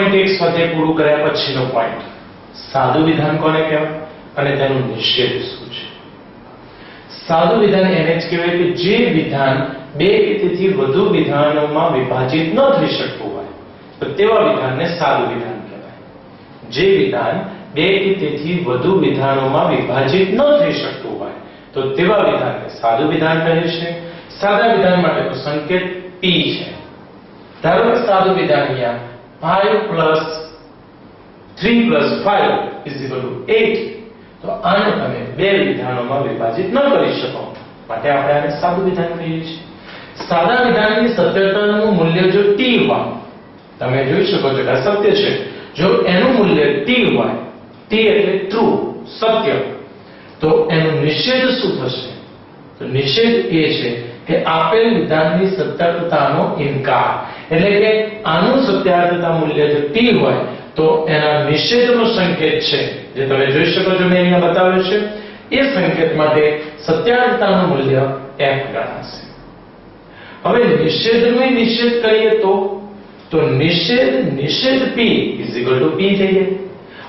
1.1 સાથે પૂરું કર્યા પછીનો પોઈન્ટ સાદું વિધાન કોને કહેવાય? અને તેનું નિષેધ શું છે? સાદું વિધાન એને જ કહેવાય કે જે વિધાન બે કે તેથી વધુ વિધાનોમાં વિભાજિત ન થઈ શકતું હોય, તો તેવા વિધાનને સાદું વિધાન કહેવાય. જે વિધાન બે કે તેથી વધુ વિધાનોમાં વિભાજિત ન થઈ શકતું હોય, તો તેવા વિધાનને સાદું વિધાન કહે છે. સાદા વિધાન માટેનો સંકેત પી છે. ધારો કે સાદું વિધાન અહીંયા 5 3 5 8 તો આને તમે બે વિધાનોમાં વિભાજિત ન કરી શકો. માટે આપણે આને સાદું વિધાન કહીએ છીએ. સાદા વિધાનની સત્યતાનું મૂલ્ય જો t હોય, તમે જોઈ શકો છો કે સત્ય છે. જો એનું મૂલ્ય t હોય, t એટલે ટ્રુ સત્ય. તો એનું નિષેધ શું થશે? તો નિષેધ એ છે કે આપેલ વિધાનની સત્યતાનો ઇનકાર. એટલે કે આનું સત્યાર્થતા મૂલ્ય જો t હોય, તો એના નિષેધનો સંકેત છે, જે તમે જોઈ શકો છો મેં અહીંયા બતાવ્યું છે, એ સંકેત માટે સત્યાર્થતાનું મૂલ્ય f ગણાશે. હવે નિષેધનો નિષેધ કરીએ તો તો નિષેધ નિષેધ p p થઈ જાય.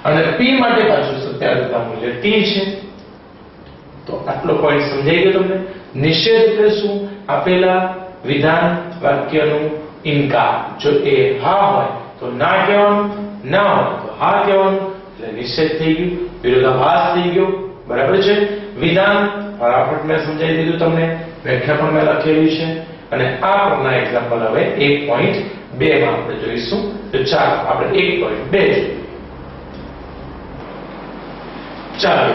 અને p માટે પાછું સત્યાર્થતા મૂલ્ય t છે. તો આટલો પોઈન્ટ સમજાઈ ગયો તમને. નિષેધ એટલે શું? આપેલા વિધાન વાક્યનું ઇનકાર જો એ હા હોય તો ના કહેવાનું ના હોય તો હા કહેવાનું એટલે નિષેધ થઈ ગયું વિરોધાભાસ થઈ ગયો બરાબર છે વિધાન ફટાફટ મેં સમજાવી દીધું તમને વ્યાખ્યા પણ મેં લખેલી છે અને આ પરના એક્ઝામ્પલ હવે 1.2 માં આપણે જોઈશું. તો ચાલો, આપણે 1.2 જોઈએ. ચાલો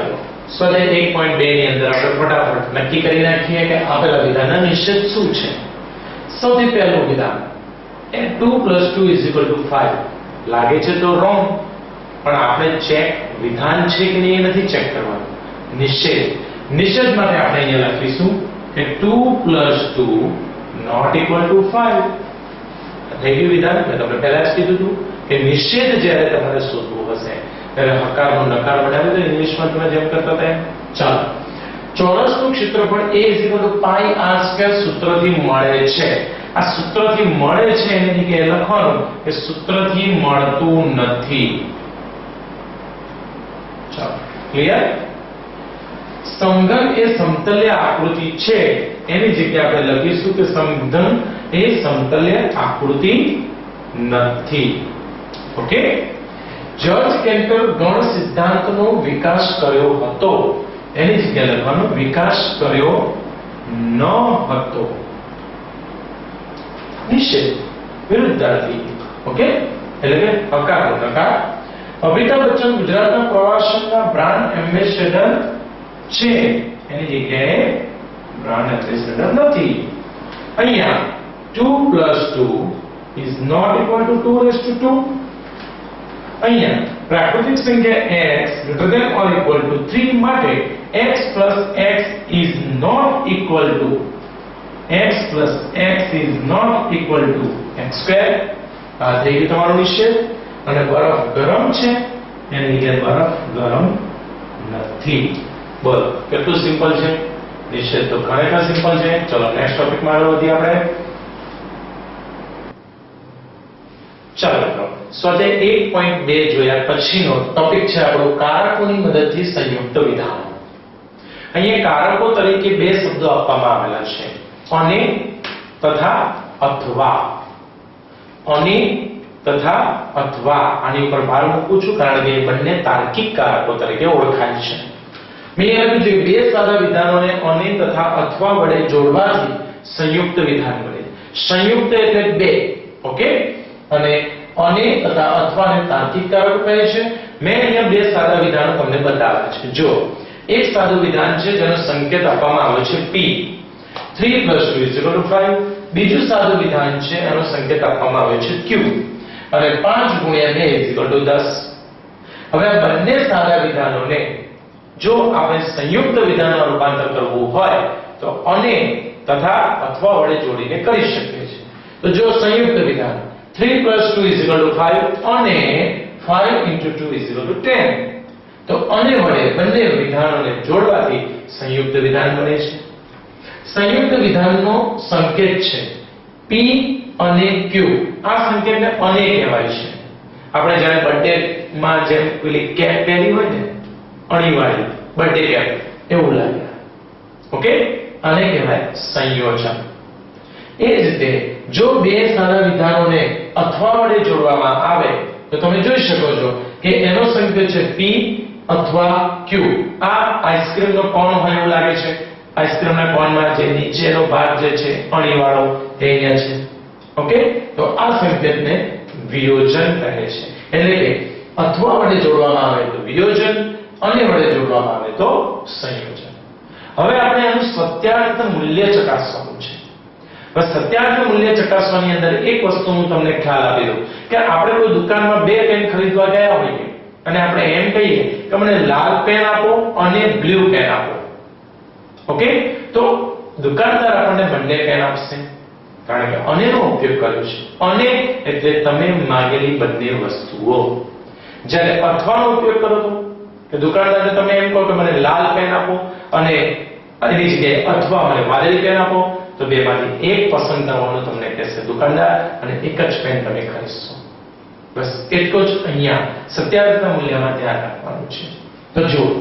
સ્વદે એક પોઈન્ટ બે ની અંદર આપણે ફટાફટ નક્કી કરી નાખીએ કે આપેલા વિધાનના નિશ્ચિત શું છે? સૌથી પહેલું વિધાન એ 2 2 5 લાગે છે તો રોંગ પણ આપણે ચેક વિધાન છે કે નહીં એ નથી ચેક કરવાનું. નિશ્ચય. નિશ્ચય માટે આપણે અહીંયા લખીશું કે 2 2 નોટ ઇક્વલ ટુ 5 થઈ ગયું વિધાન? મેં તમને પહેલા જ કીધું હતું કે નિશ્ચિત જ્યારે તમારે શોધવું હશે, ત્યારે હકારનો નકાર બનાવી દો ઇંગ્લિશમાં તમે જેમ કરતા હતા. ચાલો. ચોરસનું ક્ષેત્રફળ a પાઈ r સ્ક્વેર સૂત્રથી મળે છે. આ સૂત્રથી મળે છે એની જગ્યાએ લખવાનું કે સૂત્રથી મળતું નથી. ચાલો ક્લિયર સમઘન એ સમતલ્ય આકૃતિ છે. એની જગ્યાએ આપણે લખીશું કે સમઘન એ સમતલ્ય આકૃતિ નથી. ઓકે? જર્જ કેન્ટર ગણ સિદ્ધાંતનો વિકાસ કર્યો હતો. એની જગ્યાએ લખવાનું વિકાસ કર્યો ન હતો. નિશ્ચય વિરુદ્ધાર્થી ઓકે એટલે કે હકાર નકાર અમિતાભ બચ્ચન ગુજરાતના પ્રવાસનના બ્રાન્ડ એમ્બેસેડર છે એની જગ્યાએ બ્રાન્ડ એમ્બેસેડર નથી અહીંયા 2 2 is not equal to 2 raised to 2 અહીંયા પ્રાકૃતિક સંખ્યા x greater than or equal to 3 માટે x plus x is not equal to x plus x is not equal to x square. આ થઈ ગયું તમારું નિશ્ચય અને બરફ ગરમ છે, એની જગ્યાએ બરફ ગરમ નથી. બોલો, કેટલું સિમ્પલ છે? નિશ્ચય તો ખરેખર સિમ્પલ છે. ચલો નેક્સ્ટ ટોપિકમાં આગળ વધીએ આપણે. ચાલો મિત્રો, સ્વાધ્યાય 1.2 જોયા પછીનો ટોપિક છે આપણો કારકોની મદદથી સંયુક્ત વિધાનો. અહીંયા કારકો તરીકે બે શબ્દો આપવામાં આવેલા છે. અને તથા અથવા અને તથા અથવા આની ઉપર ભાર મૂકું છું કારણ કે બંને તાર્કિક કારકો તરીકે ઓળખાય છે મેં એમ લખ્યું બે સાદા વિધાનોને અને તથા અથવા વડે જોડવાથી સંયુક્ત વિધાન બને સંયુક્ત એટલે બે ઓકે અને અને તથા અથવાને તાર્કિક કારકો કહે છે મેં અહીંયા બે સાદા વિધાનો તમને બતાવ્યા છે જો એક સાદું વિધાન છે જેનો સંકેત આપવામાં આવ્યો છે p 3 2 5 બીજું સાદું વિધાન છે એનો સંકેત આપવામાં આવ્યો છે q અને 5 ગુણ્યા 2 10 હવે આ બંને સાદા વિધાનોને જો આપણે સંયુક્ત વિધાનમાં રૂપાંતર કરવું હોય તો અને તથા અથવા વડે જોડીને કરી શકીએ છીએ તો જો સંયુક્ત વિધાન 3 2 5 અને 5 2 10 તો અને વડે બંને વિધાનોને જોડવાથી સંયુક્ત વિધાન બને છે સંયુક્ત વિધાનનો સંકેત છે. P અને q. આ સંકેતને અને કહેવાય છે. આપણે જ્યારે બર્થડે માં જેમ પેલી કેપ પહેરી હોય ને, અણીવાળી, બર્થડે કેપ, એવું લાગે. ઓકે આને કહેવાય સંયોજન. એ જ રીતે જો બે સારા વિધાનોને અથવા વડે જોડવામાં આવે, તો તમે જોઈ શકો છો કે એનો સંકેત છે P અથવા Q. આ આઈસ્ક્રીમનો કોણ હોય એવું લાગે છે. આઈસ્ક્રીમના કોનમાં જે નીચેનો ભાગ જે છે, અણીવાળો તે અહીંયા છે. ઓકે? તો આ સંકેતને વિયોજન કહે છે. એટલે કે અથવા વડે જોડવામાં આવે તો વિયોજન અને વડે જોડવામાં આવે તો સંયોજન. હવે આપણે આનું સત્યાર્થ મૂલ્ય ચકાસવાનું છે. સત્યાર્થ મૂલ્ય ચકાસવાની અંદર એક વસ્તુ હું તમને ખ્યાલ આપી દઉં કે આપણે કોઈ દુકાનમાં બે પેન ખરીદવા ગયા હોઈએ અને આપણે એમ કહીએ કે મને લાલ પેન આપો અને બ્લુ પેન આપો. ઓકે? તો દુકાનદાર આપણને બંને પેન આપશે. કારણ કે અનેનો ઉપયોગ કર્યો છે. અને એટલે તમે માંગેલી બંને વસ્તુઓ. જ્યારે અથવાનો ઉપયોગ કરો તો કે દુકાનદારને તમે એમ કહો કે મને લાલ પેન આપો અને એની જગ્યાએ અથવા મને વાદળી પેન આપો, તો બેમાંથી એક પસંદ કરવાનું તમને કહેશે દુકાનદાર અને એક જ પેન તમે ખરીદશો. બસ એટલો જ અહીંયા સત્યાવીસના મૂલ્યમાં ધ્યાન રાખવાનું છે. તો જુઓ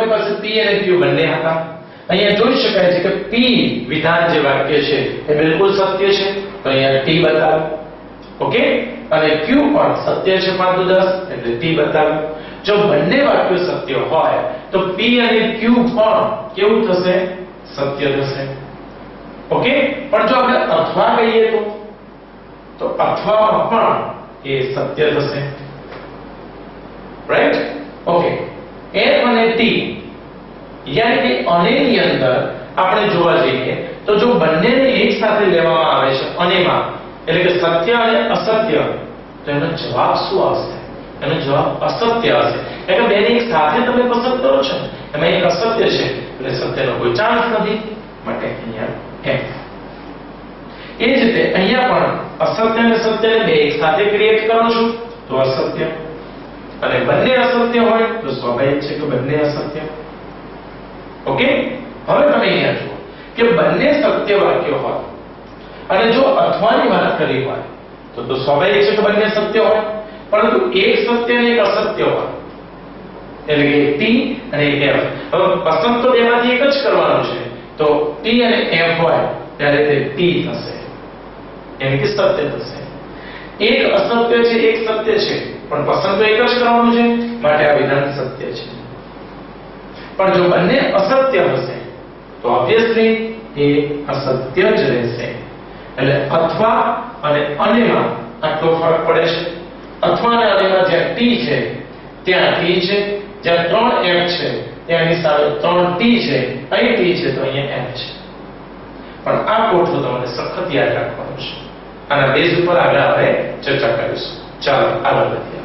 આપણી પાસે P અને Q બંને હતા અહીંયા જોઈ શકાય છે કે P વિધાન જે વાક્ય છે એ બિલકુલ સત્ય છે તો અહીંયા T બતાવો ઓકે અને Q પણ સત્ય છે 5 10 એટલે T બતાવો જો બંને વાક્યો સત્ય હોય તો P અને Q પણ કેવું થશે? સત્ય થશે। ઓકે? પણ જો આપણે અથવા કહીએ તો? તો અથવામાં પણ એ સત્ય થશે. Right okay. F અને T, યાની કે અનેની અંદર આપણે જોવા જઈએ તો જો બંનેને એક સાથે લેવામાં આવે છે અનેમાં એટલે કે સત્ય અને અસત્ય, તો એનો જવાબ શું આવશે? એનો જવાબ અસત્ય હશે એટલે બેને એક સાથે તમે પસંદ કરો છો એમાં એક અસત્ય છે, એટલે સત્યનો કોઈ ચાન્સ નથી. માટે અહીંયા F. એ જ રીતે અહીંયા પણ અસત્ય અને સત્યને બે એક સાથે ક્રિએટ કરો છો, તો અસત્ય અને બંને અસત્ય હોય તો સ્વાભાવિક છે કે બંને અસત્ય. ઓકે? હવે તમે અહીંયા જુઓ કે બંને સત્ય વાક્યો હોય અને જો અથવાની વાત કરી હોય તો તો સ્વાભાવિક છે કે બંને સત્ય હોય. પરંતુ એક સત્ય અને એક અસત્ય હોય. એટલે કે ટી અને એફ હવે પસંદ તો બેમાંથી એક જ કરવાનું છે. તો ટી અને એફ હોય ત્યારે તે ટી થશે. એટલે કે સત્ય થશે. એક અસત્ય છે, એક સત્ય છે. પણ પસંદ તો એક જ કરવાનું છે, માટે આ વિધાન સત્ય છે. પણ જો બંને અસત્ય હશે, તો ઓબ્વિયસલી એ અસત્ય જ રહેશે. એટલે અથવા અને અનેમાં આટલો ફરક પડે છે. અથવા અને અનેમાં જ્યાં ટી છે, ત્યાં ટી છે, જ્યાં ત્રણ f છે, ત્યાં સામે ત્રણ ટી છે, અહીં ટી છે, તો અહીંયા એમ છે. પણ આ કોઠો તમારે સખત યાદ રાખવાનું છે. આના બેઝ ઉપર આગળ આપણે ચર્ચા કરીશું. ચાલો, આગળ વધીએ.